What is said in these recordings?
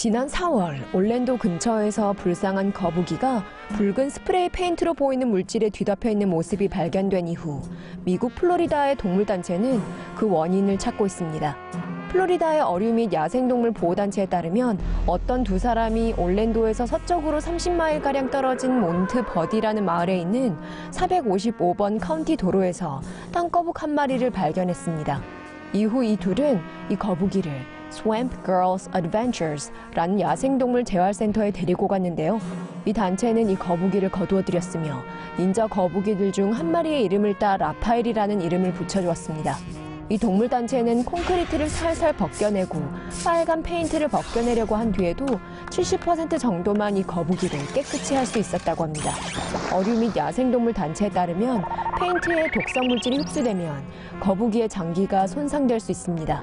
지난 4월 올랜도 근처에서 불쌍한 거북이가 붉은 스프레이 페인트로 보이는 물질에 뒤덮여 있는 모습이 발견된 이후 미국 플로리다의 동물단체는 그 원인을 찾고 있습니다. 플로리다의 어류 및 야생동물 보호단체에 따르면 어떤 두 사람이 올랜도에서 서쪽으로 30마일가량 떨어진 몬트 버디라는 마을에 있는 455번 카운티 도로에서 땅거북 한 마리를 발견했습니다. 이후 이 둘은 이 거북이를 Swamp Girls Adventures라는 야생동물 재활센터에 데리고 갔는데요. 이 단체는 이 거북이를 거두어들였으며 닌자 거북이들 중 한 마리의 이름을 따 라파엘이라는 이름을 붙여주었습니다. 이 동물 단체는 콘크리트를 살살 벗겨내고 빨간 페인트를 벗겨내려고 한 뒤에도 70% 정도만 이 거북이를 깨끗이 할 수 있었다고 합니다. 어류 및 야생동물 단체에 따르면 페인트에 독성 물질이 흡수되면 거북이의 장기가 손상될 수 있습니다.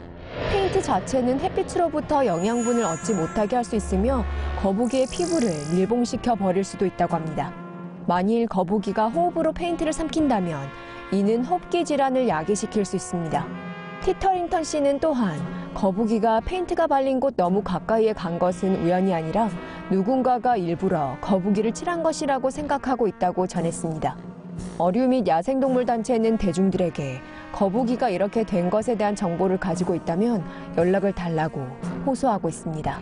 페인트 자체는 햇빛으로부터 영양분을 얻지 못하게 할 수 있으며 거북이의 피부를 밀봉시켜 버릴 수도 있다고 합니다. 만일 거북이가 호흡으로 페인트를 삼킨다면 이는 호흡기 질환을 야기시킬 수 있습니다. 티터링턴 씨는 또한 거북이가 페인트가 발린 곳 너무 가까이에 간 것은 우연이 아니라 누군가가 일부러 거북이를 칠한 것이라고 생각하고 있다고 전했습니다. 어류 및 야생동물 단체는 대중들에게 거북이가 이렇게 된 것에 대한 정보를 가지고 있다면 연락을 달라고 호소하고 있습니다.